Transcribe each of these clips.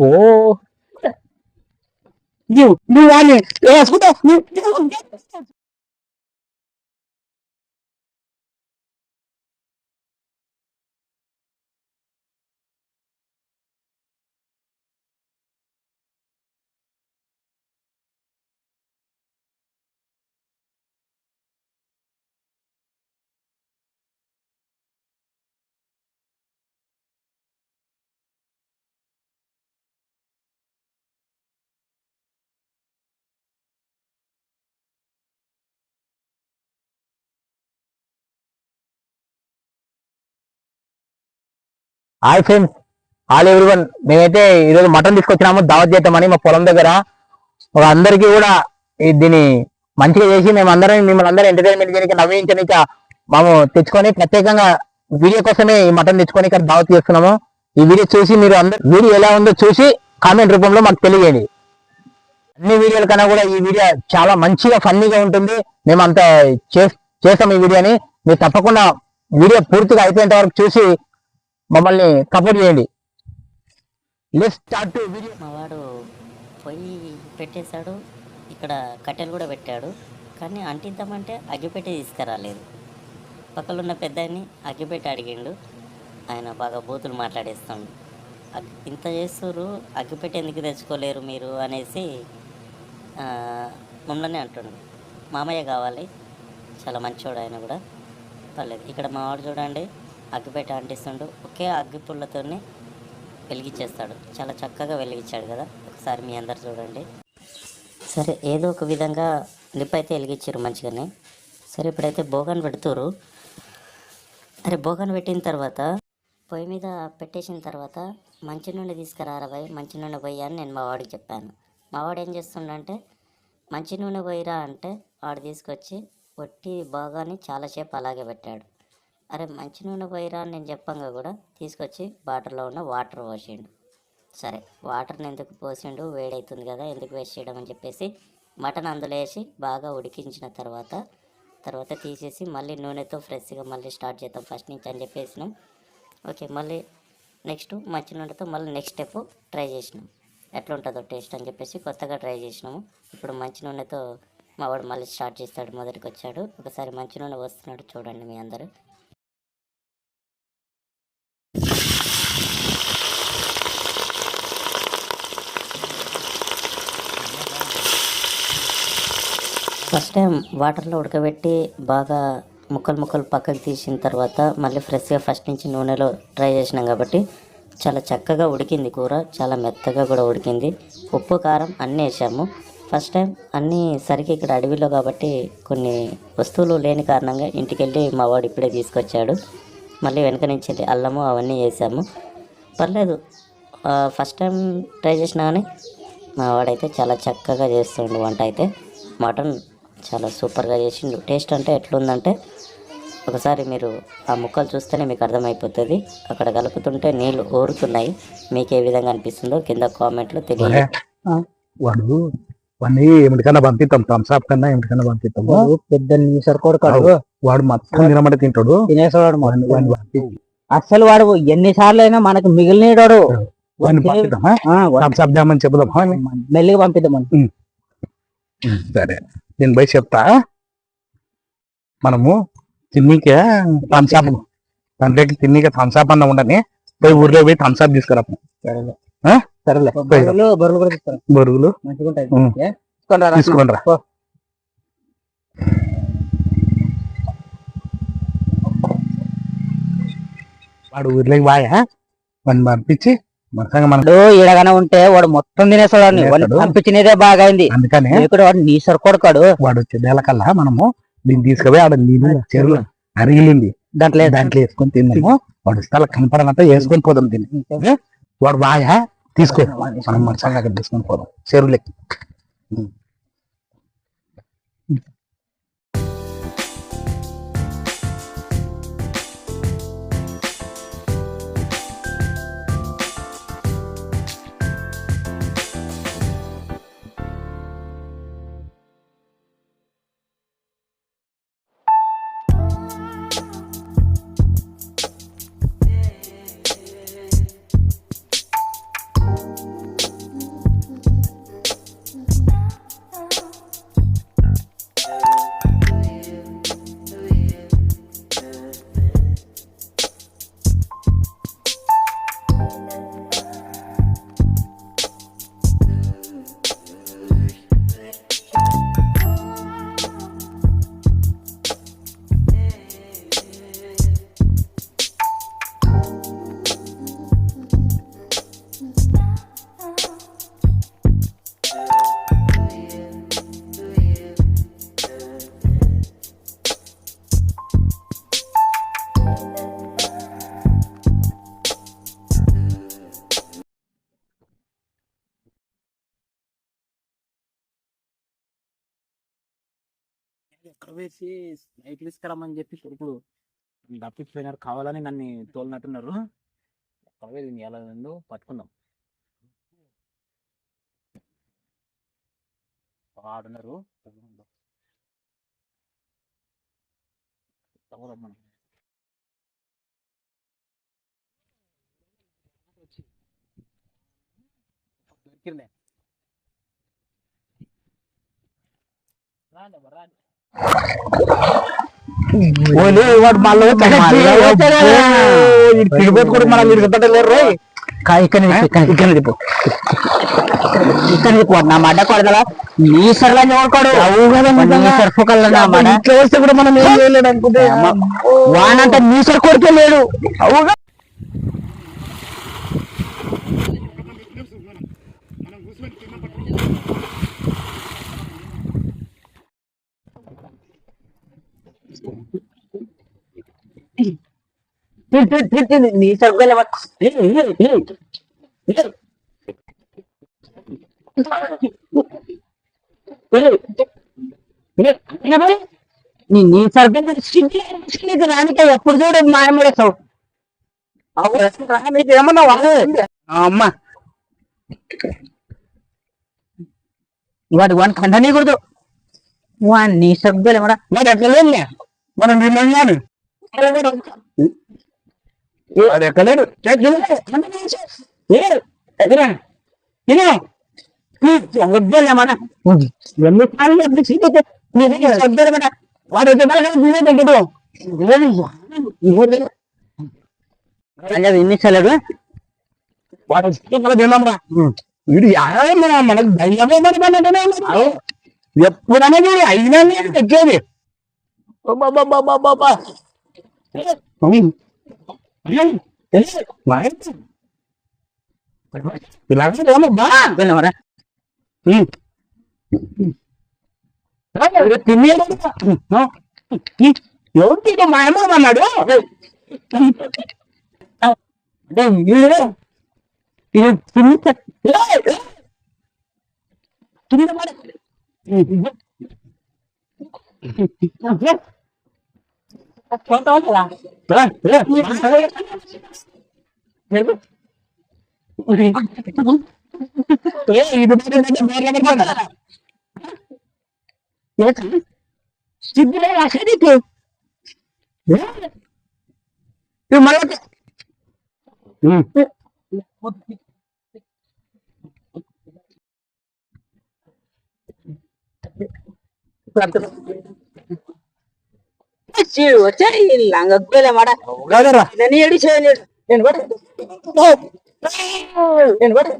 ఓ నువ్వు నువ్వు వాడిని వేసుకుంటావు నువ్వు హాయ్ ఫ్రెండ్స్ ఆల్ ఎవ్రీవన్. మేమైతే ఈరోజు మటన్ తీసుకొచ్చినాము దావత్ చేద్దామని మా పొలం దగ్గర. ఒక అందరికీ కూడా ఈ దీన్ని మంచిగా చేసి మేము అందరం మిమ్మల్ని అందరూ ఎంటర్టైన్మెంట్ చేయడానికి నవ్వించడానికి మేము తెచ్చుకొని ప్రత్యేకంగా వీడియో కోసమే ఈ మటన్ తెచ్చుకొని ఇక్కడ దావత్ చేస్తున్నాము. ఈ వీడియో చూసి మీరు అందరు వీడియో ఎలా ఉందో చూసి కామెంట్ రూపంలో మాకు తెలియజేయండి. అన్ని వీడియోల కన్నా కూడా ఈ వీడియో చాలా మంచిగా ఫన్నీగా ఉంటుంది. మేము అంత చే- చేస్తాం ఈ వీడియోని. మీరు తప్పకుండా వీడియో పూర్తిగా అయిపోయేంత వరకు చూసి మమ్మల్ని సపోర్ట్ చేయండి. మావాడు మా వాడు పొయ్యి పెట్టేశాడు. ఇక్కడ కట్టెలు కూడా పెట్టాడు. కానీ అంటిద్దామంటే అగ్గిపెట్టి తీసుకురాలేదు. పక్కన ఉన్న పెద్దాన్ని అగ్గిపెట్టి అడిగిండు. ఆయన బాగా బూతులు మాట్లాడేస్తాడు. ఇంత చేస్తారు అగ్గిపెట్టి ఎందుకు తెచ్చుకోలేరు మీరు అనేసి మమ్మల్ని అంటుండు. మామయ్య కావాలి. చాలా మంచోడు ఆయన కూడా. పర్లేదు. ఇక్కడ మావాడు చూడండి. అగ్గిపేట అంటిస్తుండు. ఒకే అగ్గి పుల్లతోనే వెలిగించేస్తాడు. చాలా చక్కగా వెలిగించాడు కదా. ఒకసారి మీ అందరు చూడండి. సరే ఏదో ఒక విధంగా నిప్పు అయితే వెలిగించారు మంచిగానే. సరే ఇప్పుడైతే బోగాన్ పెడుతురు అరే బోగాన్ పెట్టిన తర్వాత పొయ్యి మీద పెట్టేసిన తర్వాత మంచి నూనె తీసుకురారా భయ్ మంచి నూనె పోయి అని నేను మా వాడికి చెప్పాను. మా వాడు ఏం చేస్తుండంటే మంచి నూనె పోయిరా అంటే వాడు తీసుకొచ్చి ఒట్టి బాగాని చాలాసేపు అలాగే పెట్టాడు. అరే మంచి నూనె పోయిరా అని నేను చెప్పంగా కూడా. తీసుకొచ్చి బాటిల్లో ఉన్న వాటర్ పోసిండు. సరే వాటర్ని ఎందుకు పోసిండు? వేడవుతుంది కదా ఎందుకు వేస్ట్ చేయడం అని చెప్పేసి మటన్ అందులో వేసి బాగా ఉడికించిన తర్వాత తర్వాత తీసేసి మళ్ళీ నూనెతో ఫ్రెష్గా మళ్ళీ స్టార్ట్ చేద్దాం ఫస్ట్ నుంచి అని చెప్పేసినాం. ఓకే మళ్ళీ నెక్స్ట్ మంచి నూనెతో మళ్ళీ నెక్స్ట్ స్టెప్ ట్రై చేసినాం. ఎట్లుంటుందో టేస్ట్ అని చెప్పేసి కొత్తగా ట్రై చేసినాము. ఇప్పుడు మంచి నూనెతో మా వాడు మళ్ళీ స్టార్ట్ చేస్తాడు మొదటికి వచ్చాడు ఒకసారి మంచి నూనె వస్తున్నాడు చూడండి మీ అందరూ. ఫస్ట్ టైం వాటర్లో ఉడకబెట్టి బాగా ముక్కలు ముక్కలు పక్కకు తీసిన తర్వాత మళ్ళీ ఫ్రెష్గా ఫస్ట్ నుంచి నూనెలో ట్రై చేసినాం కాబట్టి చాలా చక్కగా ఉడికింది కూర చాలా మెత్తగా కూడా ఉడికింది. ఉప్పు కారం అన్నీ వేసాము. ఫస్ట్ టైం అన్నీ సరిగ్గా ఇక్కడ అడవిలో కాబట్టి కొన్ని వస్తువులు లేని కారణంగా ఇంటికి వెళ్ళి మా వాడు ఇప్పుడే తీసుకొచ్చాడు. మళ్ళీ వెనక నుంచి వెళ్ళి అల్లము అవన్నీ వేసాము. పర్లేదు ఫస్ట్ టైం ట్రై చేసినా కానీ మా వాడైతే చాలా చక్కగా చేస్తుండు వంట అయితే. మటన్ చాలా సూపర్గా చేసిండు. టేస్ట్ అంటే ఎట్లుందంటే ఒకసారి మీరు ఆ ముక్కలు చూస్తేనే మీకు అర్థమైపోతుంది. అక్కడ కలుపుతుంటే నీళ్ళు ఊరుతున్నాయి. మీకు ఏ విధంగా అనిపిస్తుందో కింద కామెంట్లో తెలియదు వాడు వాడిని ఏమిటికన్నా పంపిస్తాం థమ్స్అప్ కన్నా ఏమిటికన్నా పంపిస్తాం పెద్ద వాడు. మొత్తం తినమంటే తింటాడు. వాడు ఎన్నిసార్లు అయినా మనకు మిగిలినడు. వాడిని పంపిద్దామా థమ్స్అప్ దామని చెబుదామా? అని? మెల్లిగా పంపిద్దాం సరే. నేను పోయి చెప్తా. మనము తిన్నీకే థమ్స్అప్ దాంట్లోకి తిన్నీకే థమ్స్అప్ అన్న ఉండని పోయి ఊర్లో పోయి థమ్స్అప్ తీసుకురా. సరేలే. బొరుగులు? తీసుకోండి. వాడు ఊర్లోకి బాగా వాడిని పంపించి ఈడగానే ఉంటే వాడు మొత్తం వాడిని. తినేస్తాడు. పంపించినదే బాగా అయింది అందుకనే ఇక్కడ వాడు నీసర్ కొడుకాడు. వాడు వచ్చే కల్లా మనము దీన్ని తీసుకుపోయి ఆడ నీళ్ళు చెరువు అరిగిలింది. దాంట్లో దాంట్లో వేసుకొని తిన్నాము. వాడు స్థల కనపడనంత వేసుకొని పోదాం దీన్ని. వాడు బాగా తీసుకో. మనం మనసంగా అక్కడ తీసుకొని పోదాం. చెరువులకి ఎక్కడ వేసి నైట్ తీసుకురమ్మని చెప్పి కొడుకులు తప్పిపోయినారు కావాలని నన్ను తోలినట్టున్నారు. ఎక్కడ వేసి ఎలా ఉందో పట్టుకుందాం. ఆడున్నారు. మనం దొరికిందే. రాండి అమ్మ, వాడు మళ్ళీ కూడా మనం రోయ్ ఇక్కడ ఇక్కడ. నా మడ్డ కొడదలా నీ సర్లా చూడకోడు నీ సర్ఫు కల్లా నా మడ ఇట్లా వస్తే కూడా మనం ఏం చేయలేడు అనుకుంటే. వానంత నీ సర్ కొడితే లేడు. అవుగా నీ సర్గుల నీ నీ సర్గుల రానిక ఎప్పుడు చూడు మాయముడేస్తావు నీకు ఏమన్నా అమ్మ వాడు వాడిని కంటనీయకూడదు వాడిని నీ సర్గులు ఏమన్నా మరి ఎక్కడ లేదులే మనం విన్నాను అది ఎక్కలేడు ఎన్నిసార్లు వాడు తగ్గదు వాడు మనకు ధైర్యమే మరి. ఎప్పుడనే వీడు అయినా నేను తెచ్చేది అబ్బబ్బబ్బబ్బబ్బబ్బా. ఉమ్. అయ్యో, ఏ, వాయ్. ఇలాగే ఏమబ్బా? వెళ్ళమరా ఉమ్. ఏ, తినేయడం. ఆ, ఎవరికి ఇది మా అమ్మ అన్నాడు అంటే వీడు ఇది తిని చ- కింద పడ సిద్ధులే అసలు మళ్ళీ వచ్చాయి లంగలే మాట నేను ఏడు చేయలేడు నేను కూడా నేను కూడా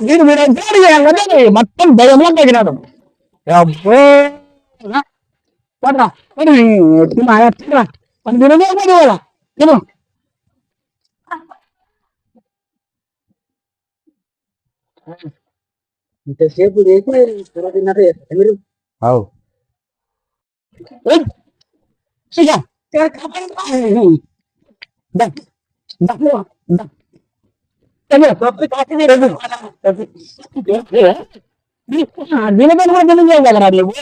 వీడు మీరు ఎంతటి చేయాలంటే మొత్తం భయంలో తగినాడు అబ్బో పడరా మాయా తినరా మన తినదే కదా తిను ఇంతసేపు చేసి తిన్నారు మీరు అవు దీనిపైన కూడా తిని చేయగలరా నువ్వు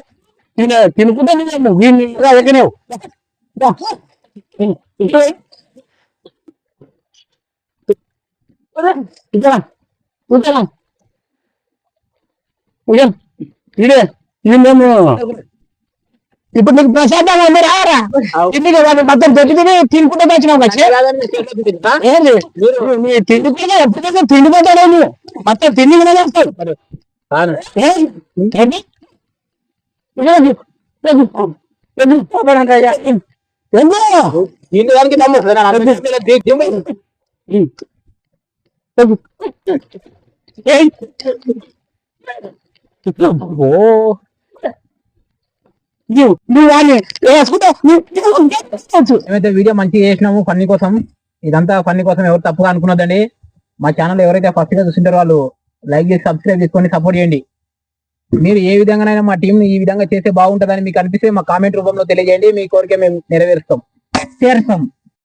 తిన తినుకుంటే నువ్వు వీళ్ళు ఎక్కనేవు ఇక్కడ కూర్చోరా ఇదే ఇది మేము ఇప్పుడు నీకు ప్రశాంతంగా ఉంది రారా ఇంటికి వాడు మొత్తం దొరికి తిని తినుకుంటే వచ్చినావు ఏంది నీ తిండి కూడా ఎప్పటికైనా తిండి నువ్వు మొత్తం తిండి కూడా చేస్తాడు ఏ? మేమైతే వీడియో మంచిగా చేసినాము ఫన్నీ కోసం ఇదంతా ఫన్నీ కోసం ఎవరు తప్పుగా అనుకున్నదండి. మా ఛానల్ ఎవరైతే ఫస్ట్గా చూసింటారో వాళ్ళు లైక్ చేసి సబ్స్క్రైబ్ చేసుకొని సపోర్ట్ చేయండి. మీరు ఏ విధంగానైనా మా టీం ఈ విధంగా చేస్తే బాగుంటుందని మీకు అనిపిస్తే మా కామెంట్ రూపంలో తెలియజేయండి. మీ కోరిక మేము నెరవేరుస్తాం. చేరుస్తాం.